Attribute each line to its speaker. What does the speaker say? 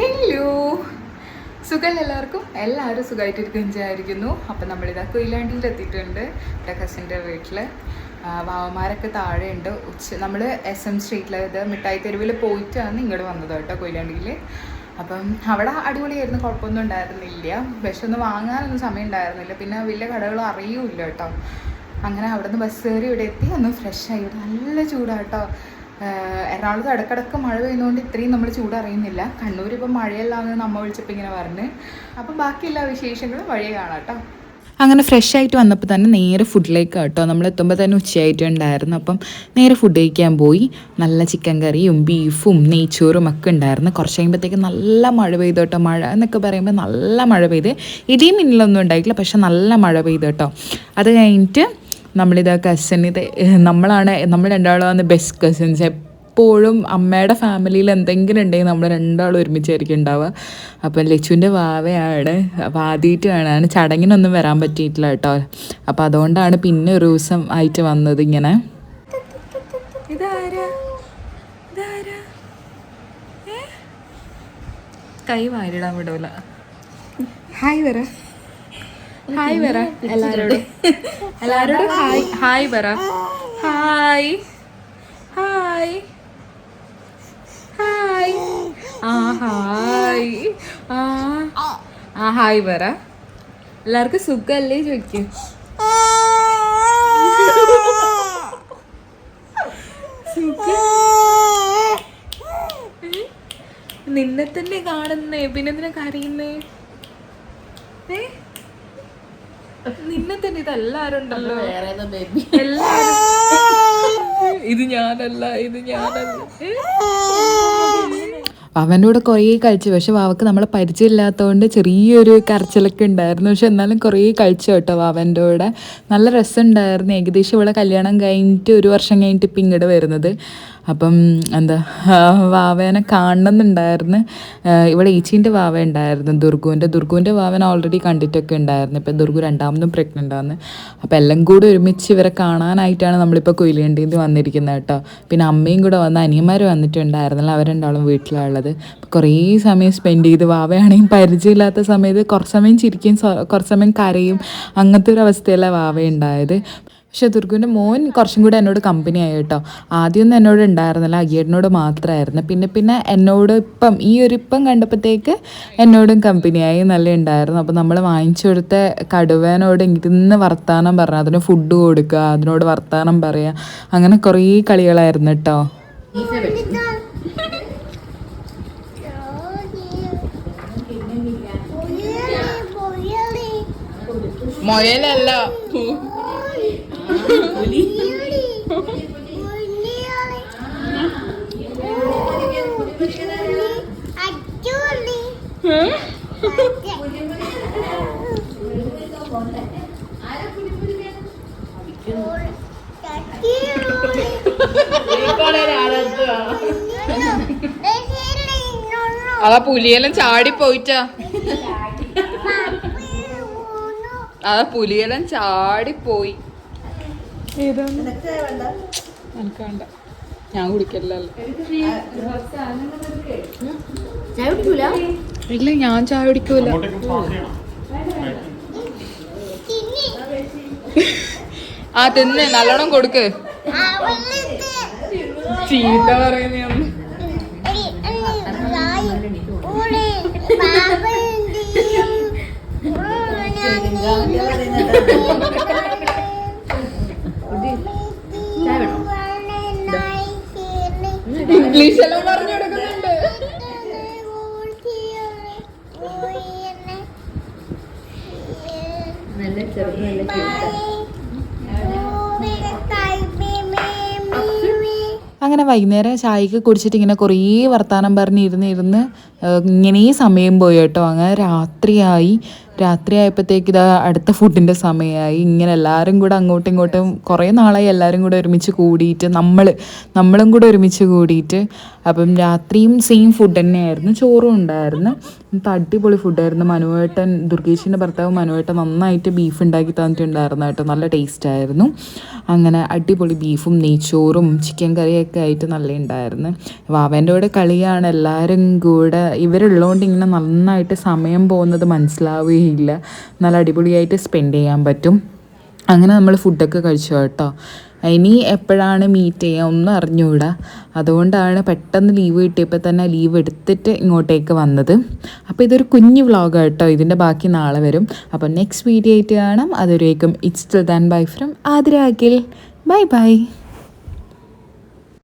Speaker 1: Hello സുഖം എല്ലാവർക്കും? എല്ലാവരും സുഖമായിട്ടിരിക്കും വിചാരിക്കുന്നു അപ്പം നമ്മളിതാ കൊയിലാണ്ടിയിൽ എത്തിയിട്ടുണ്ട് എന്റെ കസിന്റെ വീട്ടിൽ വാവമാരൊക്കെ താഴെയുണ്ട്. ഉച്ച നമ്മൾ എസ് എം സ്ട്രീറ്റിൽ ഇത് മിഠായി തെരുവിൽ പോയിട്ടാണ് ഇങ്ങോട്ട് വന്നത് കേട്ടോ കൊയിലാണ്ടിയിൽ അപ്പം അവിടെ അടിപൊളിയായിരുന്നു കുഴപ്പമൊന്നും ഉണ്ടായിരുന്നില്ല. പക്ഷെ ഒന്ന് വാങ്ങാനൊന്നും സമയം ഉണ്ടായിരുന്നില്ല. പിന്നെ വലിയ കടകളും അറിയൂല കേട്ടോ. അങ്ങനെ അവിടെ നിന്ന് ബസ് കയറി ഇവിടെ എത്തി ഒന്ന് ഫ്രഷ് ആയി. ഇവിടെ നല്ല ചൂടാട്ടോ എറണാകുളത്ത് ഇടക്കിടക്ക് മഴ പെയ്യുന്നതുകൊണ്ട് ഇത്രയും നമ്മൾ ചൂട് അറിയുന്നില്ല. കണ്ണൂർ ഇപ്പം മഴയല്ലാന്ന് നമ്മ വിളിച്ചപ്പോൾ ഇങ്ങനെ പറഞ്ഞ്. അപ്പം ബാക്കി എല്ലാ വിശേഷങ്ങളും വഴിയെ കാണാം കേട്ടോ.
Speaker 2: അങ്ങനെ ഫ്രഷ് ആയിട്ട് വന്നപ്പോൾ തന്നെ നേരെ ഫുഡിലേക്ക് കേട്ടോ നമ്മൾ എത്തുമ്പോൾ തന്നെ ഉച്ചയായിട്ടുണ്ടായിരുന്നു. അപ്പം നേരെ ഫുഡ് കഴിക്കാൻ പോയി. നല്ല ചിക്കൻ കറിയും ബീഫും നെയ്ച്ചോറും ഒക്കെ ഉണ്ടായിരുന്നു. കുറച്ച് കഴിയുമ്പോഴത്തേക്ക് നല്ല മഴ പെയ്തു കേട്ടോ. മഴ എന്നൊക്കെ പറയുമ്പോൾ നല്ല മഴ പെയ്ത്. ഇടിയും മിന്നലൊന്നും ഉണ്ടായിട്ടില്ല. പക്ഷെ നല്ല മഴ പെയ്തു കേട്ടോ. അത് കഴിഞ്ഞിട്ട് നമ്മളിതാ കസിൻ ഇത് നമ്മളാണ് നമ്മൾ രണ്ടാളുമാണ് ബെസ്റ്റ് കസിൻസ് എപ്പോഴും അമ്മയുടെ ഫാമിലിയിൽ എന്തെങ്കിലും ഉണ്ടെങ്കിൽ നമ്മൾ രണ്ടാളും ഒരുമിച്ചായിരിക്കും ഉണ്ടാവുക. അപ്പം ലച്ചുവിന്റെ വാവയാണ് അപ്പോൾ വേണം ചടങ്ങിനൊന്നും വരാൻ പറ്റിയിട്ടില്ല കേട്ടോ. അപ്പോൾ അതുകൊണ്ടാണ് പിന്നെ ഒരു ദിവസം ആയിട്ട് വന്നത് ഇങ്ങനെ. കൈ വാരിടാൻ വിടൂല. ഹായ് വരാ. ഹായ് വരാ. എല്ലാരോടും എല്ലാരോടും ഹായ്. ഹായ് പറ. ഹായ്. ഹായ്. ഹായ്. ആ ഹായ്. ആ. ആ ഹായ് പറ. എല്ലാവർക്കും സുഖമല്ലേ ചോദിക്കും? നിന്നെ തന്നെ കാണുന്നേ. പിന്നെ എന്തിനാ കരയുന്നേ? ഏ? നിന്നെ തന്നെ ഇത് എല്ലാരും ഉണ്ടല്ലോ എല്ലാരും. ഇത് ഞാനല്ല ഇത് ഞാനല്ല? അവന്റെ കൂടെ കുറേ കഴിച്ചു പക്ഷെ വാവക്ക് നമ്മളെ പരിചയമില്ലാത്തതുകൊണ്ട് ചെറിയൊരു കരച്ചിലൊക്കെ ഉണ്ടായിരുന്നു. പക്ഷെ എന്നാലും കുറേ കഴിച്ചു കേട്ടോ വാവന്റെ കൂടെ. നല്ല രസമുണ്ടായിരുന്നു. ഏകദേശം ഇവിടെ കല്യാണം കഴിഞ്ഞിട്ട് ഒരു വർഷം കഴിഞ്ഞിട്ട് ഇപ്പം ഇങ്ങോട്ട് വരുന്നത്. അപ്പം എന്താ വാവേനെ കാണണമെന്നുണ്ടായിരുന്നു. ഇവിടെ ഈച്ചീന്റെ വാവ ഉണ്ടായിരുന്നു ദുർഗുവിന്റെ. ദുർഗുവിന്റെ വാവനെ ഓൾറെഡി കണ്ടിട്ടൊക്കെ ഉണ്ടായിരുന്നു. ഇപ്പം ദുർഗു രണ്ടാമതും പ്രഗ്നന്റ് ആണ്. അപ്പം എല്ലാം കൂടെ ഒരുമിച്ച് ഇവരെ കാണാനായിട്ടാണ് നമ്മളിപ്പോൾ കൊയിലേണ്ടിയിൽ വന്നിരിക്കുന്നത് കേട്ടോ. പിന്നെ അമ്മയും കൂടെ വന്ന് അനിയന്മാർ വന്നിട്ടുണ്ടായിരുന്നല്ലോ അവരുണ്ടാവും വീട്ടിലുള്ളത്. കുറേ സമയം സ്പെൻഡ് ചെയ്ത് വാവയാണെങ്കിൽ പരിചയമില്ലാത്ത സമയത്ത് കുറച്ച് സമയം ചിരിക്കും കുറച്ച് സമയം കരയും. അങ്ങനത്തെ ഒരു അവസ്ഥയിലാണ് വാവ ഉണ്ടായത്. പക്ഷെ ദുർഗുവിന്റെ മോൻ കുറച്ചും കൂടി എന്നോട് കമ്പനി ആയി കേട്ടോ. ആദ്യമൊന്നും എന്നോട് ഉണ്ടായിരുന്നില്ല. അയ്യേട്ടനോട് മാത്രമായിരുന്നു. പിന്നെ പിന്നെ എന്നോട് ഇപ്പം ഈ ഒരു ഇപ്പം കണ്ടപ്പോഴത്തേക്ക് എന്നോടും കമ്പനിയായി നല്ല ഉണ്ടായിരുന്നു. അപ്പോൾ നമ്മൾ വാങ്ങിച്ചു കൊടുത്ത കടുവേനോട് ഇരുന്ന് വർത്തമാനം പറഞ്ഞു അതിന് ഫുഡ് കൊടുക്കുക അതിനോട് വർത്തമാനം പറയുക അങ്ങനെ കുറേ കളികളായിരുന്നു കേട്ടോ.
Speaker 1: മൊയലല്ല അതാ പുലിയെല്ലാം ചാടി പോയിട്ടാ. അതാ പുലിയെല്ലാം ചാടി പോയി. എനിക്ക് വേണ്ട ഞാൻ കുടിക്കല്ലോ ഇല്ല ഞാൻ ചായ കുടിക്കൂല ആ തിന്ന് നല്ലോണം കൊടുക്ക് ചീത്ത പറയുന്ന ഇംഗ്ലീഷ് എല്ലാം പറഞ്ഞു കൊടുക്കുന്നുണ്ട്
Speaker 2: അങ്ങനെ വൈകുന്നേരം ചായക്ക് കുടിച്ചിട്ട് ഇങ്ങനെ കുറേ വർത്താനം പറഞ്ഞ് ഇരുന്ന് ഇരുന്ന് ഇങ്ങനെ സമയം പോയി കേട്ടോ. അങ്ങനെ രാത്രിയായി. രാത്രി ആയപ്പോഴത്തേക്ക് ഇതാ അടുത്ത ഫുഡിന്റെ സമയമായി. ഇങ്ങനെ എല്ലാവരും കൂടെ അങ്ങോട്ടും ഇങ്ങോട്ടും കുറേ നാളായി എല്ലാവരും കൂടെ ഒരുമിച്ച് കൂടിയിട്ട് നമ്മൾ നമ്മളും കൂടെ ഒരുമിച്ച് കൂടിയിട്ട് അപ്പം രാത്രിയും സെയിം ഫുഡ് തന്നെയായിരുന്നു. ചോറും ഉണ്ടായിരുന്നു. എന്നിട്ട് അടിപൊളി ഫുഡായിരുന്നു മനുവേട്ടൻ ദുർഗേഷിന്റെ ഭർത്താവ് മനുവേട്ടൻ നന്നായിട്ട് ബീഫ് ഉണ്ടാക്കി തന്നിട്ടുണ്ടായിരുന്നു കേട്ടോ. നല്ല ടേസ്റ്റ് ആയിരുന്നു. അങ്ങനെ അടിപൊളി ബീഫും നെയ്ച്ചോറും ചിക്കൻ കറിയൊക്കെ ആയിട്ട് നല്ല ഉണ്ടായിരുന്നു. വാവേന്റെ കൂടെ കളിയാണ് എല്ലാവരും കൂടെ ഇവരുള്ളതുകൊണ്ട് ഇങ്ങനെ നന്നായിട്ട് സമയം പോകുന്നത് മനസ്സിലാവുകയില്ല. നല്ല അടിപൊളിയായിട്ട് സ്പെൻഡ് ചെയ്യാൻ പറ്റും. അങ്ങനെ നമ്മൾ ഫുഡൊക്കെ കഴിച്ചു കേട്ടോ. ഇനി എപ്പോഴാണ് മീറ്റ് ചെയ്യുക ഒന്നും അറിഞ്ഞുകൂടാ അതുകൊണ്ടാണ് പെട്ടെന്ന് ലീവ് കിട്ടിയപ്പോൾ തന്നെ ലീവ് എടുത്തിട്ട് ഇങ്ങോട്ടേക്ക് വന്നത്. അപ്പോൾ ഇതൊരു കുഞ്ഞു വ്ളോഗ് കേട്ടോ. ഇതിന്റെ ബാക്കി നാളെ വരും. അപ്പോൾ നെക്സ്റ്റ് വീഡിയോ ആയിട്ട് കാണാം. അതുവരേക്കും ഇറ്റ്സ് ദാൻ ബൈ ഫ്രം ആതിരാക്കിൽ ബൈ ബൈ